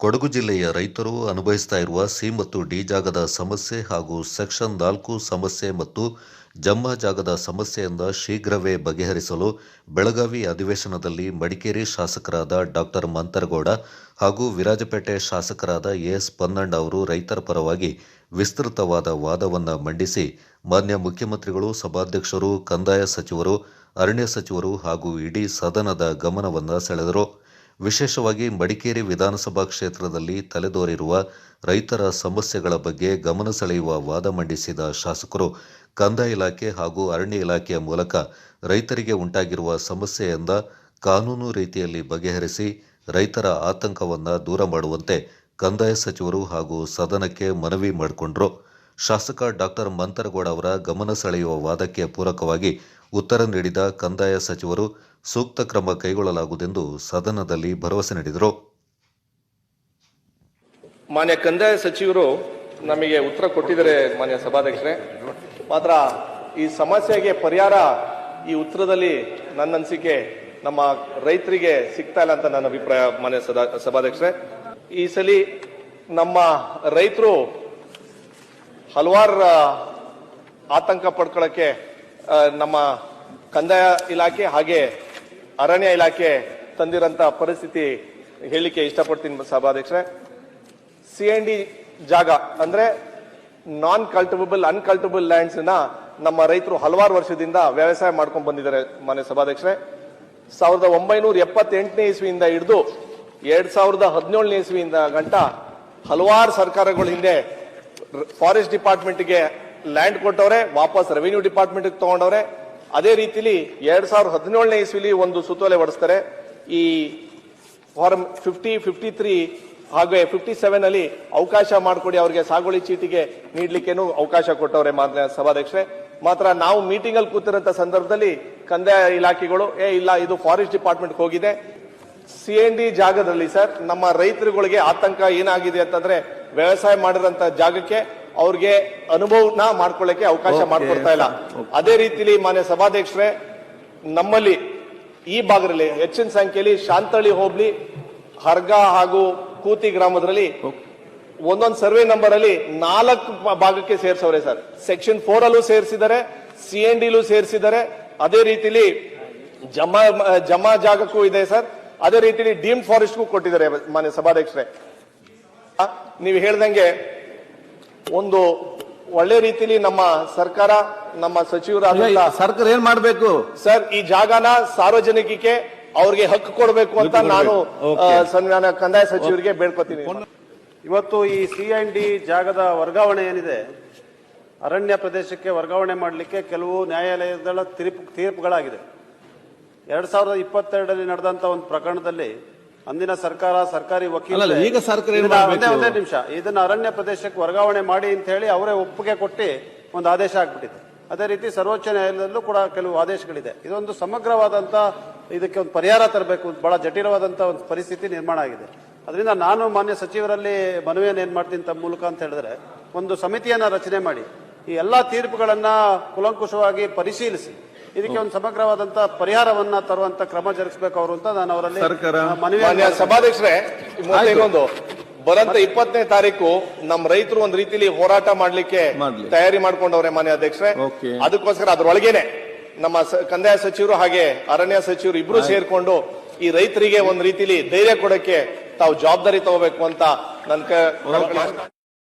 ಕೊಡಗು ಜಿಲ್ಲೆಯ ರೈತರು ಅನುಭವಿಸ್ತಾ ಇರುವ ಸಿ ಮತ್ತು ಡಿ ಜಾಗದ ಸಮಸ್ಯೆ ಹಾಗೂ ಸೆಕ್ಷನ್ ನಾಲ್ಕು ಸಮಸ್ಯೆ ಮತ್ತು ಜಮ್ಮ ಜಾಗದ ಸಮಸ್ಯೆಯಿಂದ ಶೀಘ್ರವೇ ಬಗೆಹರಿಸಲು ಬೆಳಗಾವಿ ಅಧಿವೇಶನದಲ್ಲಿ ಮಡಿಕೇರಿ ಶಾಸಕರಾದ ಡಾಕ್ಟರ್ ಮಂತರಗೌಡ ಹಾಗೂ ವಿರಾಜಪೇಟೆ ಶಾಸಕರಾದ ಎಸ್ ಪನ್ನಣ್ಣ ಅವರು ರೈತರ ಪರವಾಗಿ ವಿಸ್ತೃತವಾದ ವಾದವನ್ನು ಮಂಡಿಸಿ ಮಾನ್ಯ ಮುಖ್ಯಮಂತ್ರಿಗಳು, ಸಭಾಧ್ಯಕ್ಷರು, ಕಂದಾಯ ಸಚಿವರು, ಅರಣ್ಯ ಸಚಿವರು ಹಾಗೂ ಇಡೀ ಸದನದ ಗಮನವನ್ನು ಸೆಳೆದರು. ವಿಶೇಷವಾಗಿ ಮಡಿಕೇರಿ ವಿಧಾನಸಭಾ ಕ್ಷೇತ್ರದಲ್ಲಿ ತಲೆದೋರಿರುವ ರೈತರ ಸಮಸ್ಯೆಗಳ ಬಗ್ಗೆ ಗಮನ ಸೆಳೆಯುವ ವಾದ ಮಂಡಿಸಿದ ಶಾಸಕರು, ಕಂದಾಯ ಇಲಾಖೆ ಹಾಗೂ ಅರಣ್ಯ ಇಲಾಖೆಯ ಮೂಲಕ ರೈತರಿಗೆ ಉಂಟಾಗಿರುವ ಸಮಸ್ಯೆಯಿಂದ ಕಾನೂನು ರೀತಿಯಲ್ಲಿ ಬಗೆಹರಿಸಿ ರೈತರ ಆತಂಕವನ್ನು ದೂರ ಮಾಡುವಂತೆ ಕಂದಾಯ ಸಚಿವರು ಹಾಗೂ ಸದನಕ್ಕೆ ಮನವಿ ಮಾಡಿಕೊಂಡರು. ಶಾಸಕ ಡಾಕ್ಟರ್ ಮಂತರಗೌಡ ಅವರ ಗಮನ ಸೆಳೆಯುವ ವಾದಕ್ಕೆ ಪೂರಕವಾಗಿ ಉತ್ತರ ನೀಡಿದ ಕಂದಾಯ ಸಚಿವರು ಸೂಕ್ತ ಕ್ರಮ ಕೈಗೊಳ್ಳಲಾಗುವುದೆಂದು ಸದನದಲ್ಲಿ ಭರವಸೆ ನೀಡಿದರು. ಮಾನ್ಯ ಕಂದಾಯ ಸಚಿವರು ನಮಗೆ ಉತ್ತರ ಕೊಟ್ಟಿದ್ದಾರೆ ಮಾನ್ಯ ಸಭಾಧ್ಯಕ್ಷರೇ. ಮಾತ್ರ ಈ ಸಮಸ್ಯೆಗೆ ಪರಿಹಾರ ಈ ಉತ್ತರದಲ್ಲಿ ನನ್ನ ಅನಿಸಿಕೆ ನಮ್ಮ ರೈತರಿಗೆ ಸಿಗ್ತಾ ಇಲ್ಲ ಅಂತ ನನ್ನ ಅಭಿಪ್ರಾಯ ಮಾನ್ಯ ಸಭಾಧ್ಯಕ್ಷರೇ. ಈ ಸಲ ನಮ್ಮ ರೈತರು ಹಲವಾರು ಆತಂಕ ಪಡ್ಕೊಳ್ಳೋಕ್ಕೆ ನಮ್ಮ ಕಂದಾಯ ಇಲಾಖೆ ಹಾಗೆ ಅರಣ್ಯ ಇಲಾಖೆ ತಂದಿರೋಂಥ ಪರಿಸ್ಥಿತಿ ಹೇಳಲಿಕ್ಕೆ ಇಷ್ಟಪಡ್ತೀನಿ ಸಭಾಧ್ಯಕ್ಷರೇ. ಸಿ ಎನ್ ಡಿ ಜಾಗ ಅಂದ್ರೆ ನಾನ್ ಕಲ್ಟಿವಬಲ್ ಅನ್ಕಲ್ಟಬಲ್ ಲ್ಯಾಂಡ್ಸ್ನ ನಮ್ಮ ರೈತರು ಹಲವಾರು ವರ್ಷದಿಂದ ವ್ಯವಸಾಯ ಮಾಡ್ಕೊಂಡು ಬಂದಿದ್ದಾರೆ ಮಾನ್ಯ ಸಭಾಧ್ಯಕ್ಷರೇ. ಸಾವಿರದ ಒಂಬೈನೂರ ಎಪ್ಪತ್ತೆಂಟನೇ ಇಸ್ವಿಯಿಂದ ಹಿಡಿದು ಎರಡು ಸಾವಿರದ ಹದಿನೇಳನೇ ಇಸ್ವಿಯಿಂದ ಗಂಟ ಹಲವಾರು ಸರ್ಕಾರಗಳ ಹಿಂದೆ ಫಾರೆಸ್ಟ್ ಡಿಪಾರ್ಟ್ಮೆಂಟ್ಗೆ ಲ್ಯಾಂಡ್ ಕೊಟ್ಟವ್ರೆ, ವಾಪಸ್ ರೆವಿನ್ಯೂ ಡಿಪಾರ್ಟ್ಮೆಂಟ್ ತಗೊಂಡವ್ರೆ. ಅದೇ ರೀತಿಲಿ ಎರಡ್ ಸಾವಿರದ ಹದಿನೇಳನೇ ಇಸ್ವಿಲಿ ಒಂದು ಸುತ್ತೋಲೆ ಹೊಡಿಸ್ತಾರೆ. ಈ ಫಾರ್ಮ್ ಫಿಫ್ಟಿ ಫಿಫ್ಟಿ ತ್ರೀ ಹಾಗೆ ಫಿಫ್ಟಿ ಸೆವೆನ್ ಅಲ್ಲಿ ಅವಕಾಶ ಮಾಡಿಕೊಡಿ ಅವರಿಗೆ ಸಾಗುವಳಿ ಚೀಟಿಗೆ ನೀಡ್ಲಿಕ್ಕೇನು ಅವಕಾಶ ಕೊಟ್ಟವ್ರೆ ಮಾನ್ಯ ಸಭಾಧ್ಯಕ್ಷರೇ. ಮಾತ್ರ ನಾವು ಮೀಟಿಂಗ್ ಅಲ್ಲಿ ಕೂತಿರೋಂಥ ಸಂದರ್ಭದಲ್ಲಿ ಕಂದಾಯ ಇಲಾಖೆಗಳು, ಏ, ಇಲ್ಲ, ಇದು ಫಾರೆಸ್ಟ್ ಡಿಪಾರ್ಟ್ಮೆಂಟ್ ಹೋಗಿದೆ. ಸಿ ಎನ್ ಡಿ ಜಾಗದಲ್ಲಿ ಸರ್, ನಮ್ಮ ರೈತರುಗಳಿಗೆ ಆತಂಕ ಏನಾಗಿದೆ ಅಂತಂದ್ರೆ ವ್ಯವಸಾಯ ಮಾಡಿರೋಂಥ ಜಾಗಕ್ಕೆ ಅವ್ರಿಗೆ ಅನುಭವನ ಮಾಡ್ಕೊಳ್ಳಕ್ಕೆ ಅವಕಾಶ ಮಾಡ್ಕೊಡ್ತಾ ಇಲ್ಲ. ಅದೇ ರೀತಿಲಿ ಮಾನ್ಯ ಸಭಾಧ್ಯಕ್ಷರೇ ನಮ್ಮಲ್ಲಿ ಈ ಭಾಗದಲ್ಲಿ ಹೆಚ್ಚಿನ ಸಂಖ್ಯೆಯಲ್ಲಿ ಶಾಂತಳ್ಳಿ ಹೋಬ್ಳಿ ಹರ್ಗ ಹಾಗೂ ಕೂತಿ ಗ್ರಾಮದಲ್ಲಿ ಒಂದೊಂದು ಸರ್ವೆ ನಂಬರ್ ಅಲ್ಲಿ ನಾಲ್ಕು ಭಾಗಕ್ಕೆ ಸೇರಿಸವ್ರೆ ಸರ್. ಸೆಕ್ಷನ್ ಫೋರ್ ಅಲ್ಲೂ ಸೇರಿಸಿದ್ದಾರೆ ಸಿ ಎನ್ ಡಿಲೂ ಸೇರಿಸಿದ್ದಾರೆ. ಅದೇ ರೀತಿಲಿ ಜಮಾ ಜಮಾ ಜಾಗಕ್ಕೂ ಇದೆ ಸರ್. ಅದೇ ರೀತಿಲಿ ಡೀಮ್ ಫಾರೆಸ್ಟ್ಗೂ ಕೊಟ್ಟಿದ್ದಾರೆ ಮಾನ್ಯ ಸಭಾಧ್ಯಕ್ಷರೇ. ನೀವು ಹೇಳ್ದಂಗೆ ಒಂದು ಒಳ್ಳೆ ರೀತಿಲಿ ನಮ್ಮ ಸರ್ಕಾರ ನಮ್ಮ ಸಚಿವರಾದ ಸರ್ಕಾರ ಏನ್ ಮಾಡ್ಬೇಕು? ಸರ್ ಈ ಜಾಗನ ಸಾರ್ವಜನಿಕಕ್ಕೆ ಅವ್ರಿಗೆ ಹಕ್ಕು ಕೊಡಬೇಕು ಅಂತ ನಾನು ಸಂವಿಧಾನ ಕಂದಾಯ ಸಚಿವರಿಗೆ ಬೇಡ್ಕೊತೀನಿ. ಇವತ್ತು ಈ ಸಿ ಅಂಡ್ ಡಿ ಜಾಗದ ವರ್ಗಾವಣೆ ಏನಿದೆ ಅರಣ್ಯ ಪ್ರದೇಶಕ್ಕೆ ವರ್ಗಾವಣೆ ಮಾಡಲಿಕ್ಕೆ ಕೆಲವು ನ್ಯಾಯಾಲಯದ ತೀರ್ಪು ತೀರ್ಪುಗಳಾಗಿದೆ. ಎರಡ್ ಸಾವಿರದ ಇಪ್ಪತ್ತೆರಡರಲ್ಲಿ ನಡೆದಂತ ಒಂದು ಪ್ರಕರಣದಲ್ಲಿ ಅಂದಿನ ಸರ್ಕಾರ ಸರ್ಕಾರಿ ವಕೀಲ ಈಗ ಸರ್ಕಾರ ಒಂದೇ ನಿಮಿಷ. ಇದನ್ನ ಅರಣ್ಯ ಪ್ರದೇಶಕ್ಕೆ ವರ್ಗಾವಣೆ ಮಾಡಿ ಅಂತ ಹೇಳಿ ಅವರೇ ಒಪ್ಪಿಗೆ ಕೊಟ್ಟು ಒಂದು ಆದೇಶ ಆಗ್ಬಿಟ್ಟಿದೆ. ಅದೇ ರೀತಿ ಸರ್ವೋಚ್ಚ ನ್ಯಾಯಾಲಯದಲ್ಲೂ ಕೂಡ ಕೆಲವು ಆದೇಶಗಳಿದೆ. ಇದೊಂದು ಸಮಗ್ರವಾದಂತ ಇದಕ್ಕೆ ಒಂದು ಪರಿಹಾರ ತರಬೇಕು ಬಹಳ ಜಟಿಲವಾದಂತ ಒಂದು ಪರಿಸ್ಥಿತಿ ನಿರ್ಮಾಣ ಆಗಿದೆ. ಅದರಿಂದ ನಾನು ಮಾನ್ಯ ಸಚಿವರಲ್ಲಿ ಮನವಿಯನ್ನು ಏನ್ ಮಾಡ್ತೀನಿ ತಮ್ಮ ಮೂಲಕ ಅಂತ ಹೇಳಿದ್ರೆ ಒಂದು ಸಮಿತಿಯನ್ನ ರಚನೆ ಮಾಡಿ ಈ ಎಲ್ಲಾ ತೀರ್ಪುಗಳನ್ನ ಕುಲಂಕುಷವಾಗಿ ಪರಿಶೀಲಿಸಿ. ಇದಕ್ಕೆ ಒಂದು ಸಮಗ್ರವಾದಂತ ಪರಿಹಾರವನ್ನ ತರುವಂತ ಕ್ರಮ ಜರುಗಿಸಬೇಕು ಅವರು ಅಂತ ನಾನು ಅವರಲ್ಲಿ ಸರ್ಕಾರ. ಮನವಿ ಮಾನ್ಯ ಸಭಾಧ್ಯಕ್ಷರೇ ಇನ್ನೊಂದು ಬರಂತ ಇಪ್ಪತ್ತನೇ ತಾರೀಕು ನಮ್ಮ ರೈತರು ಒಂದ್ ರೀತಿಲಿ ಹೋರಾಟ ಮಾಡ್ಲಿಕ್ಕೆ ತಯಾರಿ ಮಾಡ್ಕೊಂಡವ್ರೆ ಮಾನ್ಯ ಅಧ್ಯಕ್ಷರೇ. ಅದಕ್ಕೋಸ್ಕರ ಅದ್ರೊಳಗೇನೆ ನಮ್ಮ ಕಂದಾಯ ಸಚಿವರು ಹಾಗೆ ಅರಣ್ಯ ಸಚಿವರು ಇಬ್ರು ಸೇರ್ಕೊಂಡು ಈ ರೈತರಿಗೆ ಒಂದ್ ರೀತಿಲಿ ಧೈರ್ಯ ಕೊಡಕ್ಕೆ ತಾವು ಜವಾಬ್ದಾರಿ ತಗೋಬೇಕು ಅಂತ ನನ್ ಕ-